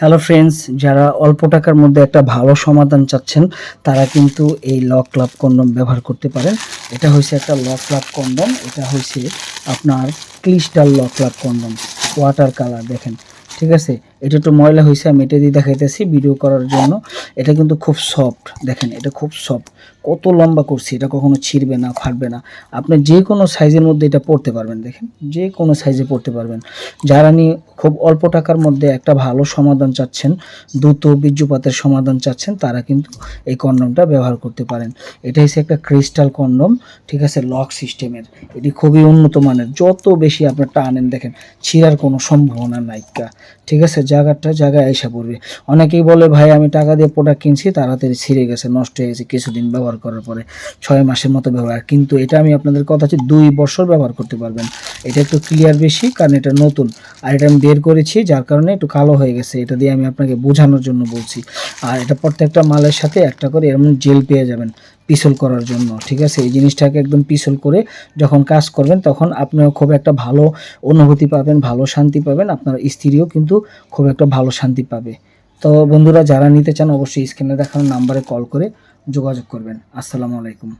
Hello friends যারা অল্প টাকার মধ্যে একটা ভালো সমাধান চাচ্ছেন, তারা কিন্তু এই ল ক্লাব কন্ডম ব্যবহার করতে পারেন এটা হয়েছে একটা ল ক্লাব কন্ডম এটা হয়েছে আপনার ক্লিস্টাল ল ক্লাব কন্ডম ওয়াটার কালার দেখেন, ঠিক আছে? এটা একটু ময়লা হয়েছে আমি এটা দিয়ে দেখাইতেছি ভিডিও করার জন্য। এটা কিন্তু খুব সফট দেখেন, এটা খুব সফট কত লম্বা করছি, এটা কখনো ছিঁড়বে না, ফাটবে না। আপনি যে কোনো সাইজের মধ্যে এটা পড়তে পারবেন, দেখেন, যে কোনো সাইজে পড়তে পারবেন। যারা নিয়ে খুব অল্প টাকার মধ্যে একটা ভালো সমাধান চাচ্ছেন, দ্রুত বীর্যপাতের সমাধান চাচ্ছেন, তারা কিন্তু এই কন্ডমটা ব্যবহার করতে পারেন। এটা হচ্ছে একটা ক্রিস্টাল কন্ডম ঠিক আছে লক সিস্টেমের এটি খুবই উন্নত মানের, যত বেশি আপনার টানেন, দেখেন, ছিঁড়ার কোনো সম্ভাবনা নাইকা ঠিক আছে জায়গাটা, জায়গায় এসে পড়বে। অনেকেই বলে, ভাই, আমি টাকা দিয়ে প্রোডাক্ট কিনছি, তাড়াতাড়ি ছিঁড়ে গেছে, নষ্ট হয়ে গেছে কিছুদিন ব্যবহার করার পরে। ছয় মাসের মতো ব্যবহার। কিন্তু এটা আমি আপনাদের কথা হচ্ছে, দুই বছর ব্যবহার করতে পারবেন। এটা একটু ক্লিয়ার বেশি, কারণ এটা নতুন। আর এটা আমি বের করেছি, যার কারণে একটু কালো হয়ে গেছে। এটা দিয়ে আমি আপনাকে বোঝানোর জন্য বলছি। আর এটা প্রত্যেকটা মালের সাথে একটা করে এরকম জেল পেয়ে যাবেন। পিছল করার জন্য, ঠিক আছে? এই জিনিসটাকে একদম পিছল করে যখন কাজ করবেন, তখন আপনিও খুব একটা ভালো অনুভূতি পাবেন, ভালো শান্তি পাবেন। আপনার স্ত্রীও কিন্তু খুব একটা ভালো শান্তি পাবে। তো বন্ধুরা, যারা নিতে চান, অবশ্যই স্ক্রিনে দেখানো নাম্বারে কল করে যোগাযোগ করবেন। আসসালামু আলাইকুম।